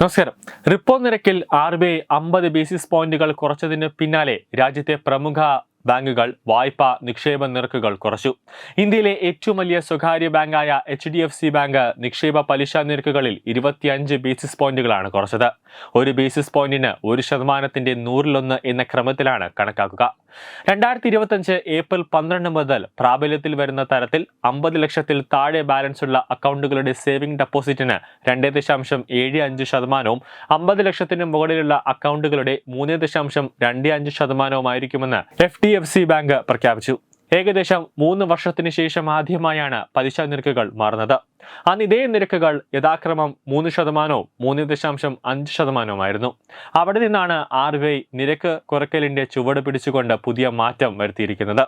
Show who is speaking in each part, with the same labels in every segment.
Speaker 1: നമസ്കാരം. റിപ്പോ നിരക്കിൽ R B I അമ്പത് ബേസിസ് പോയിന്റുകൾ കുറച്ചതിന് പിന്നാലെ രാജ്യത്തെ പ്രമുഖ ബാങ്കുകൾ വായ്പ നിക്ഷേപ നിരക്കുകൾ കുറച്ചു. ഇന്ത്യയിലെ ഏറ്റവും വലിയ സ്വകാര്യ ബാങ്കായ H D F C bank നിക്ഷേപ പലിശ നിരക്കുകളിൽ ഇരുപത്തിയഞ്ച് ബേസിസ് പോയിന്റുകളാണ് കുറച്ചത്. ഒരു ബേസിസ് പോയിന്റിന് ഒരു ശതമാനത്തിന്റെ നൂറിലൊന്ന് എന്ന ക്രമത്തിലാണ് കണക്കാക്കുക. രണ്ടായിരത്തി ഇരുപത്തഞ്ച് ഏപ്രിൽ പന്ത്രണ്ട് മുതൽ പ്രാബല്യത്തിൽ വരുന്ന തരത്തിൽ അമ്പത് ലക്ഷത്തിൽ താഴെ ബാലൻസ് ഉള്ള അക്കൗണ്ടുകളുടെ സേവിംഗ് ഡെപ്പോസിറ്റിന് രണ്ട് ദശാംശം ഏഴ് അഞ്ച് ശതമാനവും അമ്പത് ലക്ഷത്തിന് മുകളിലുള്ള അക്കൗണ്ടുകളുടെ മൂന്ന് ദശാംശം രണ്ട് അഞ്ച് ശതമാനവുമായിരിക്കുമെന്ന് F D F C bank പ്രഖ്യാപിച്ചു. ഏകദേശം മൂന്ന് വർഷത്തിന് ശേഷം ആദ്യമായാണ് പലിശ നിരക്കുകൾ മാറുന്നത്. അന്ന് ഇതേ നിരക്കുകൾ യഥാക്രമം മൂന്ന് ശതമാനവും മൂന്ന് ദശാംശം അഞ്ച് ശതമാനവുമായിരുന്നു. അവിടെ നിന്നാണ് ആർ ബി ഐ നിരക്ക് കുറയ്ക്കലിന്റെ ചുവട് പിടിച്ചുകൊണ്ട് പുതിയ മാറ്റം വരുത്തിയിരിക്കുന്നത്.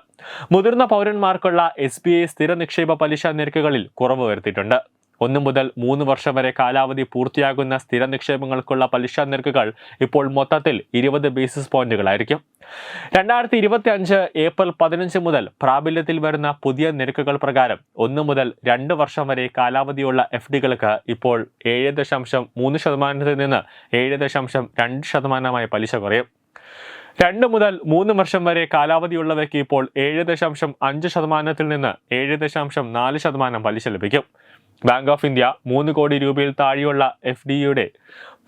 Speaker 1: മുതിർന്ന പൗരന്മാർക്കുള്ള എസ് ബി ഐ സ്ഥിര നിക്ഷേപ പലിശ നിരക്കുകളിൽ കുറവ് വരുത്തിയിട്ടുണ്ട്. ഒന്ന് മുതൽ മൂന്ന് വർഷം വരെ കാലാവധി പൂർത്തിയാകുന്ന സ്ഥിര നിക്ഷേപങ്ങൾക്കുള്ള പലിശ നിരക്കുകൾ ഇപ്പോൾ മൊത്തത്തിൽ ഇരുപത് ബേസിസ് പോയിന്റുകളായിരിക്കും രണ്ടായിരത്തി ഇരുപത്തി അഞ്ച് ഏപ്രിൽ പതിനഞ്ച് മുതൽ പ്രാബല്യത്തിൽ വരുന്ന പുതിയ നിരക്കുകൾ പ്രകാരം ഒന്ന് മുതൽ രണ്ട് വർഷം വരെ കാലാവധിയുള്ള എഫ് ഡികൾക്ക് ഇപ്പോൾ ഏഴ് ദശാംശം മൂന്ന് ശതമാനത്തിൽ നിന്ന് ഏഴ് ദശാംശം രണ്ട് ശതമാനമായി പലിശ കുറയും. രണ്ട് മുതൽ മൂന്ന് വർഷം വരെ കാലാവധിയുള്ളവയ്ക്ക് ഇപ്പോൾ ഏഴ് ദശാംശം അഞ്ച് ശതമാനത്തിൽ നിന്ന് ഏഴ് ദശാംശം നാല് ശതമാനം പലിശ ലഭിക്കും. ബാങ്ക് ഓഫ് ഇന്ത്യ മൂന്ന് കോടി രൂപയിൽ താഴെയുള്ള എഫ് ഡിയുടെ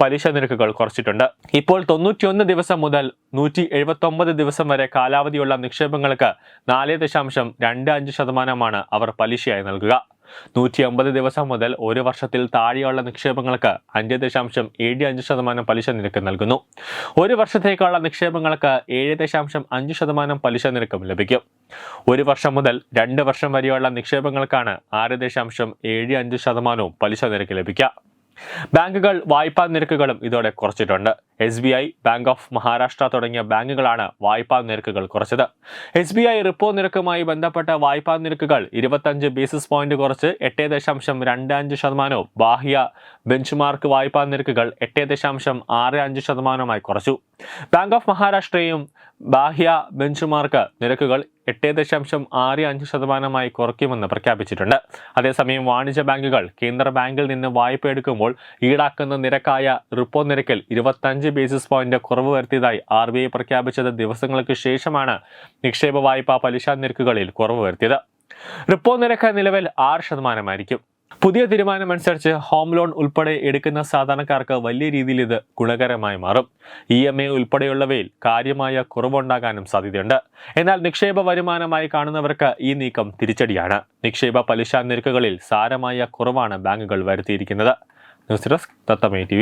Speaker 1: പലിശ നിരക്കുകൾ കുറച്ചിട്ടുണ്ട്. ഇപ്പോൾ തൊണ്ണൂറ്റിയൊന്ന് ദിവസം മുതൽ നൂറ്റി എഴുപത്തൊമ്പത് ദിവസം വരെ കാലാവധിയുള്ള നിക്ഷേപങ്ങൾക്ക് നാല് ദശാംശം രണ്ട് അഞ്ച് ശതമാനമാണ് അവർ പലിശയായി നൽകുക. നൂറ്റി അമ്പത് ദിവസം മുതൽ ഒരു വർഷത്തിൽ താഴെയുള്ള നിക്ഷേപങ്ങൾക്ക് അഞ്ച് ദശാംശം ഏഴ് അഞ്ച് ശതമാനം പലിശ നിരക്ക് നൽകുന്നു. ഒരു വർഷത്തേക്കുള്ള നിക്ഷേപങ്ങൾക്ക് ഏഴ് ദശാംശം അഞ്ച് ശതമാനം പലിശ നിരക്കും ലഭിക്കും. ഒരു വർഷം മുതൽ രണ്ട് വർഷം വരെയുള്ള നിക്ഷേപങ്ങൾക്കാണ് ആറ് ദശാംശം ഏഴ് അഞ്ച് ശതമാനവും പലിശ നിരക്ക് ലഭിക്കുക. ബാങ്കുകൾ വായ്പാ നിരക്കുകളും ഇതോടെ കുറച്ചിട്ടുണ്ട്. S B I bank of Maharashtra തുടങ്ങിയ ബാങ്കുകളാണ് വായ്പാ നിരക്കുകൾ കുറച്ചത്. എസ് ബി ഐ റിപ്പോ നിരക്കുമായി ബന്ധപ്പെട്ട വായ്പാ നിരക്കുകൾ ഇരുപത്തഞ്ച് ബേസിസ് പോയിന്റ് കുറച്ച് എട്ട് ദശാംശം രണ്ട് അഞ്ച് ശതമാനവും ബാഹ്യ ബെഞ്ച് മാർക്ക് വായ്പാ നിരക്കുകൾ എട്ട് ദശാംശം ആറ് അഞ്ച് ശതമാനവുമായി കുറച്ചു. ബാങ്ക് ഓഫ് മഹാരാഷ്ട്രയും ബാഹ്യ ബെഞ്ച് മാർക്ക് നിരക്കുകൾ എട്ട് ദശാംശം ആറ് അഞ്ച് ശതമാനമായി കുറയ്ക്കുമെന്ന് പ്രഖ്യാപിച്ചിട്ടുണ്ട്. അതേസമയം വാണിജ്യ ബാങ്കുകൾ കേന്ദ്ര ബാങ്കിൽ നിന്ന് വായ്പ എടുക്കുമ്പോൾ ഈടാക്കുന്ന നിരക്കായ റിപ്പോ നിരക്കിൽ ഇരുപത്തഞ്ച് ബേസിസ് പോയിന്റ് കുറവ് വരുത്തിയതായി ആർ ബി ഐ പ്രഖ്യാപിച്ചത് ദിവസങ്ങൾക്ക് ശേഷമാണ് നിക്ഷേപ വായ്പ പലിശ നിരക്കുകളിൽ കുറവ് വരുത്തിയത്. റിപ്പോ നിരക്ക് നിലവിൽ ആറ് ശതമാനമായിരിക്കും. പുതിയ തീരുമാനമനുസരിച്ച് ഹോം ലോൺ ഉൾപ്പെടെ എടുക്കുന്ന സാധാരണക്കാർക്ക് വലിയ രീതിയിൽ ഇത് ഗുണകരമായി മാറും. ഇ എം എ ഉൾപ്പെടെയുള്ളവയിൽ കാര്യമായ കുറവുണ്ടാകാനും സാധ്യതയുണ്ട്. എന്നാൽ നിക്ഷേപ വരുമാനമായി കാണുന്നവർക്ക് ഈ നീക്കം തിരിച്ചടിയാണ്. നിക്ഷേപ പലിശ നിരക്കുകളിൽ സാരമായ കുറവാണ് ബാങ്കുകൾ വരുത്തിയിരിക്കുന്നത്. ന്യൂസ് ഡെസ്ക് തത്തമേ ടി